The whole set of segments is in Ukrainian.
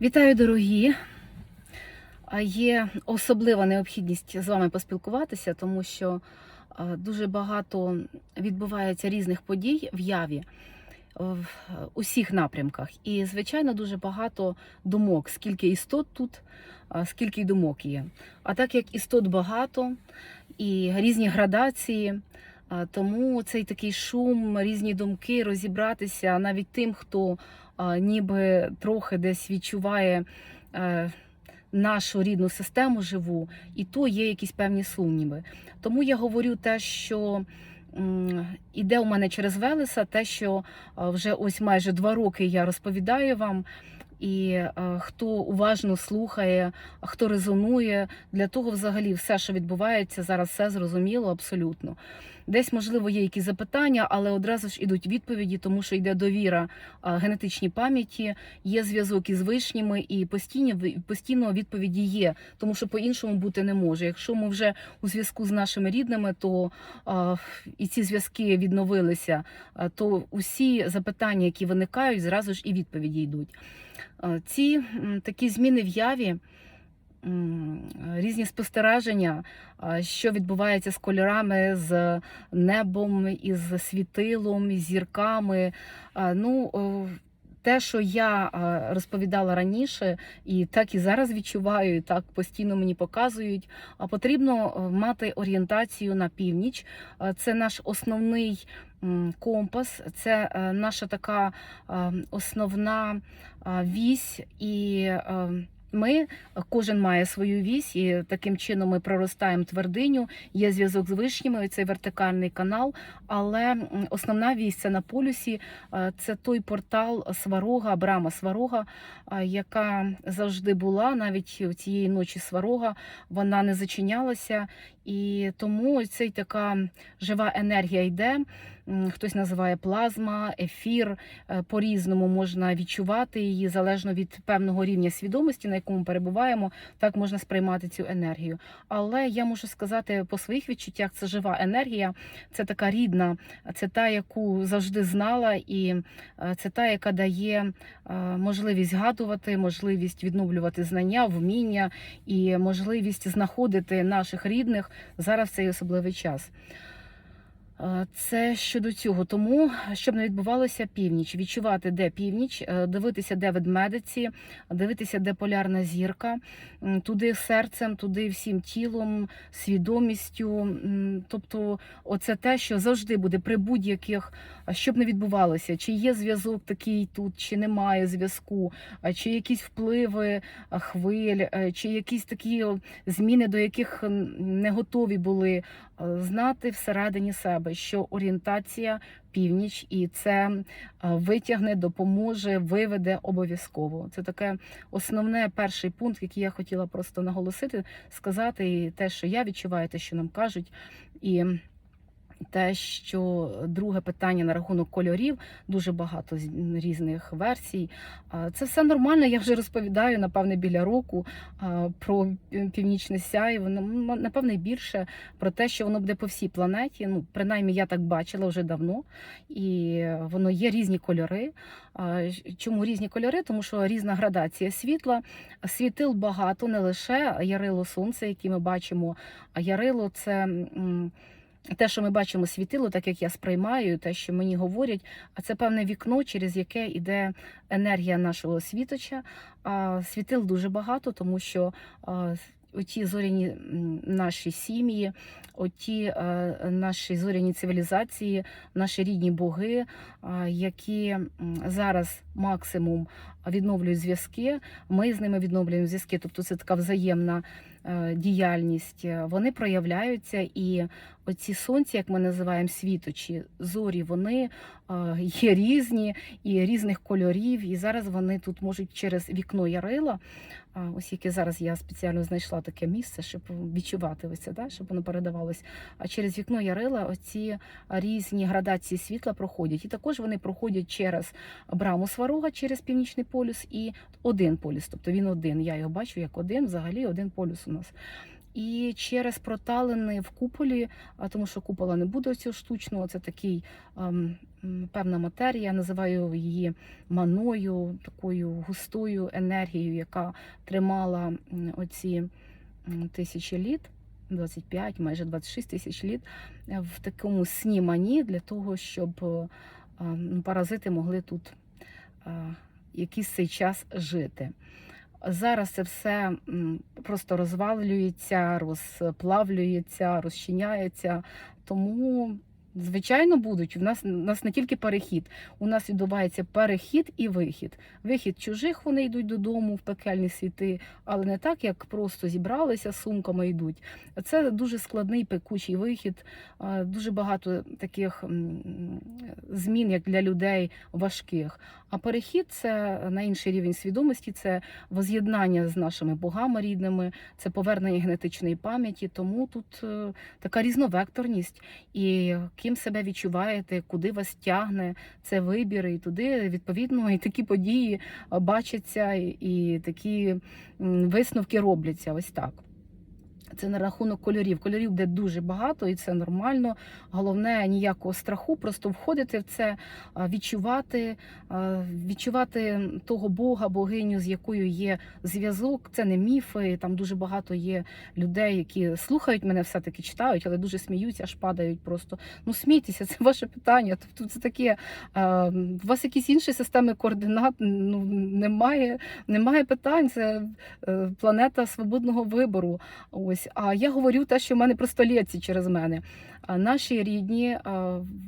Вітаю, дорогі! Є особлива необхідність з вами поспілкуватися, тому що дуже багато відбувається різних подій в яві в усіх напрямках. І, звичайно, дуже багато думок, скільки істот тут, скільки й думок є. А так як істот багато і різні градації. А, Тому цей такий шум, різні думки, розібратися навіть тим, хто ніби трохи десь відчуває е, нашу рідну систему живу, і то є якісь певні сумніви. Тому я говорю те, що іде у мене через Велеса, те, що вже ось майже два роки я розповідаю вам. І е, хто уважно слухає, хто резонує, для того взагалі все, що відбувається, зараз все зрозуміло абсолютно. Десь, можливо, є якісь запитання, але одразу ж ідуть відповіді, тому що йде довіра генетичній пам'яті, є зв'язок із вишніми, і постійно, постійно відповіді є, тому що по-іншому бути не може. Якщо ми вже у зв'язку з нашими рідними, то а, і ці зв'язки відновилися, а, то усі запитання, які виникають, зразу ж і відповіді йдуть. А, Ці такі зміни в яві. Різні спостереження, що відбувається з кольорами, з небом, із світилом, із зірками. Ну, те, що я розповідала раніше, і так і зараз відчуваю, і так постійно мені показують. Потрібно е, мати орієнтацію на північ. Це наш основний компас, це е, наша така е, основна вісь і. Ми кожен має свою вісь, і таким чином ми проростаємо твердиню. Є зв'язок з вишніми, цей вертикальний канал. Але основна вісь це на полюсі. е, Це той портал Сварога, брама Сварога, е, яка завжди була. Навіть цієї ночі Сварога вона не зачинялася. І тому цей така жива енергія йде. Хтось називає плазма, ефір. е, По-різному можна відчувати її залежно від певного рівня свідомості, на якому перебуваємо, так можна сприймати цю енергію. Але я можу сказати по своїх відчуттях, це жива енергія, це така рідна, це та, яку завжди знала, і е, це та, яка дає е, можливість згадувати, можливість відновлювати знання, вміння і можливість знаходити наших рідних зараз в цей особливий час. Е, Це щодо цього, тому щоб не відбувалося північ, відчувати, де північ, е, дивитися, де ведмедиці, дивитися, де полярна зірка, туди серцем, туди всім тілом, свідомістю. Тобто, оце те, що завжди буде при будь-яких, щоб не відбувалося, чи є зв'язок такий тут, чи немає зв'язку, чи якісь впливи хвиль, чи якісь такі зміни, до яких не готові були знати всередині себе, що орієнтація північ, і це е, витягне, допоможе, виведе обов'язково. Це таке основне перший пункт, який я хотіла просто наголосити, сказати, і те, що я відчуваю, те, що нам кажуть, і. Те, що друге питання на рахунок кольорів, дуже багато різних версій. Це все нормально. Я вже розповідаю, напевне, біля року про пів- північне сяйво. Напевне, більше про те, що воно буде по всій планеті. Ну, принаймні, я так бачила вже давно, і воно є різні кольори. Чому різні кольори? Тому що різна градація світла, світил багато, не лише ярило сонця, яке ми бачимо, а ярило це. Те, що ми бачимо світило, так як я сприймаю, те, що мені говорять, а це певне вікно, через яке йде енергія нашого світоча. А світил дуже багато, тому що оті зоряні наші сім'ї, оті наші зоряні цивілізації, наші рідні боги, які зараз максимум відновлюють зв'язки. Ми з ними відновлюємо зв'язки, тобто це така взаємна діяльність. Вони проявляються і оці сонці, як ми називаємо світочі, зорі, вони е, є різні і різних кольорів. І зараз вони тут можуть через вікно ярила. Ось яке зараз я спеціально знайшла таке місце, щоб відчувати ось це, да, щоб воно передавалось. А через вікно ярила оці різні градації світла проходять. І також вони проходять через браму Сварога, через північний полюс і один полюс. Тобто він один. Я його бачу як один, взагалі один полюс у нас. І через проталини в куполі, тому що купола не буде цього штучного, це такий ем, певна матерія, я називаю її маною, такою густою енергією, яка тримала оці тисячі літ. 25, майже 26 тисяч літ е, в такому сні мані для того, щоб е, а, ну, паразити могли тут а, якийсь цей час жити. Зараз це все просто розвалюється, розплавлюється, розчиняється. Тому, звичайно, будуть. У нас, у нас не тільки перехід, у нас відбувається перехід і вихід. Вихід чужих вони йдуть додому в пекельні світи, але не так, як просто зібралися сумками йдуть. Це дуже складний пекучий вихід, дуже багато таких змін, як для людей важких. А перехід це на інший рівень свідомості, це воз'єднання з нашими богами рідними, це повернення генетичної пам'яті. Тому тут е, така різновекторність. І ким себе відчуваєте, куди вас тягне, це вибір, і туди відповідно і такі події бачаться, і, і такі висновки робляться. Ось так. Це на рахунок кольорів. Кольорів буде дуже багато, і це нормально. Головне ніякого страху, просто входити в це, відчувати, відчувати того Бога, богиню, з якою є зв'язок. Це не міфи. Там дуже багато є людей, які слухають мене, все таки читають, але дуже сміються, аж падають просто. Ну смійтеся, це ваше питання. Тобто це таке. У вас якісь інші системи координат? Ну немає, немає питань. Це е, планета свободного вибору. Ось, а я говорю те, що в мене просто лється через мене. А наші рідні,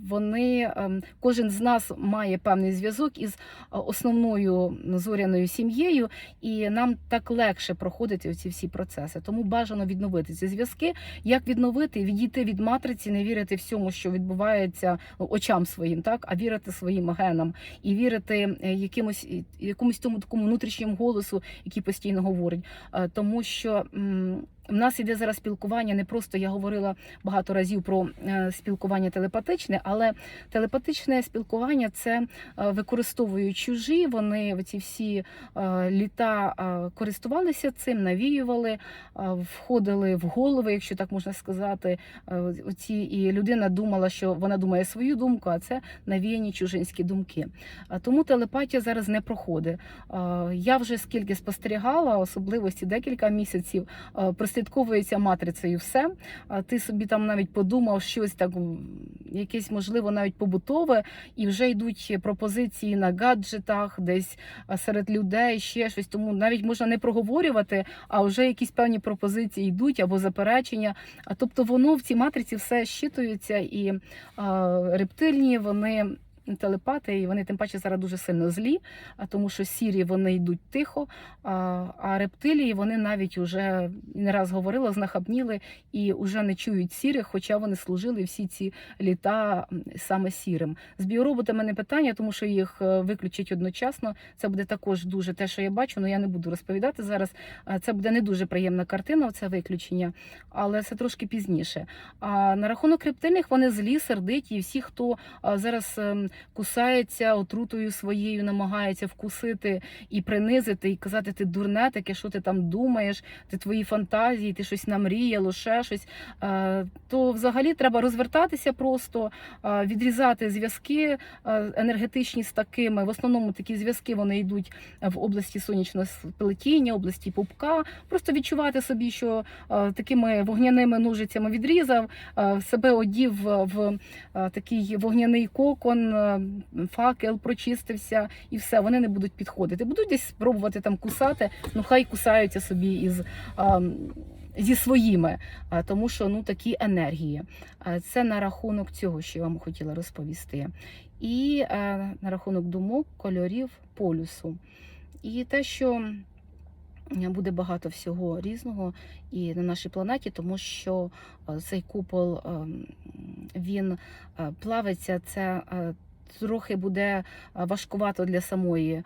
вони ем, кожен з нас має певний зв'язок із основною зоряною сім'єю, і нам так легше проходити ці всі процеси. Тому бажано відновити ці зв'язки. Як відновити, відійти від матриці, не вірити всьому, що відбувається ну, очам своїм, так а вірити своїм генам і вірити е, якимось якомусь тому такому внутрішньому голосу, який постійно говорить, Е, тому що. В нас іде зараз спілкування не просто я говорила багато разів про е, спілкування телепатичне, але телепатичне спілкування це е, використовують чужі. Вони ці всі е, літа користувалися цим, навіювали, входили в голови, якщо так можна сказати. Оці і людина думала, що вона думає свою думку, а це навіяні чужинські думки. Тому телепатія зараз не проходить. Я вже скільки спостерігала, особливості декілька місяців е, прослідковується матрицею все. А ти собі там навіть подумав щось так, якесь можливо навіть побутове, і вже йдуть пропозиції на гаджетах, десь серед людей, ще щось. Тому навіть можна не проговорювати, а вже якісь певні пропозиції йдуть або заперечення. А тобто воно в цій матриці все щитується, і рептильні вони. Телепати, і вони тим паче зараз дуже сильно злі, тому що сірі вони йдуть тихо, а, а рептилії вони навіть уже не раз говорила, знахабніли і вже не чують сірих, хоча вони служили всі ці літа саме сірим. З біороботами не питання, тому що їх е, виключать одночасно. Це буде також дуже те, що я бачу, але я не буду розповідати зараз. Це буде не дуже приємна картина, це виключення, але це трошки пізніше. А на рахунок рептильних вони злі, сердиті, і всі, хто зараз кусається отрутою своєю, намагається вкусити і принизити, і казати, ти дурне таке, що ти там думаєш, ти твої фантазії, ти щось намріяло, ще щось. То взагалі треба розвертатися просто, відрізати зв'язки енергетичні з такими. В основному такі зв'язки вони йдуть в області сонячного сплетіння, області пупка. Просто відчувати собі, що такими вогняними ножицями відрізав, себе одів в, такий вогняний кокон, факел прочистився, і все, вони не будуть підходити. Будуть десь спробувати там кусати, ну хай кусаються собі із. Зі своїми, тому що ну такі енергії. Це на рахунок цього, що я вам хотіла розповісти. І на рахунок думок, кольорів, полюсу. І те, що буде багато всього різного і на нашій планеті, тому що цей купол е, він плавиться. Це трохи буде е, важкувато для самої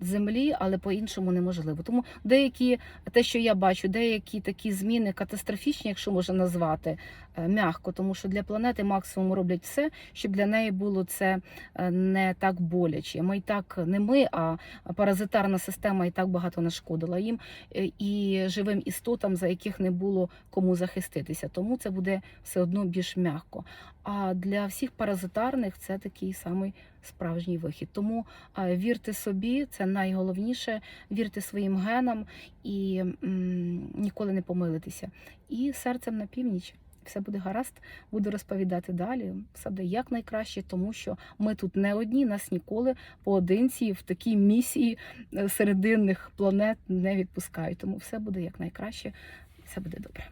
землі, але по-іншому неможливо. Тому деякі, те, що я бачу, деякі такі зміни катастрофічні, якщо можна назвати, е, м'яко, тому що для планети максимум роблять все, щоб для неї було це е, не так боляче. Ми і так не ми, а паразитарна система і так багато нашкодила їм е, і живим істотам, за яких не було кому захиститися. Тому це буде все одно більш м'яко. А для всіх паразитарних це такий самий справжній вихід. Тому е, вірте собі, це найголовніше. Вірте своїм генам і ніколи не помилитися. І серцем на північ. Все буде гаразд, буду розповідати далі. Все буде якнайкраще, тому що ми тут не одні, нас ніколи поодинці в такій місії е, серединних планет не відпускають. Тому все буде якнайкраще, все буде добре.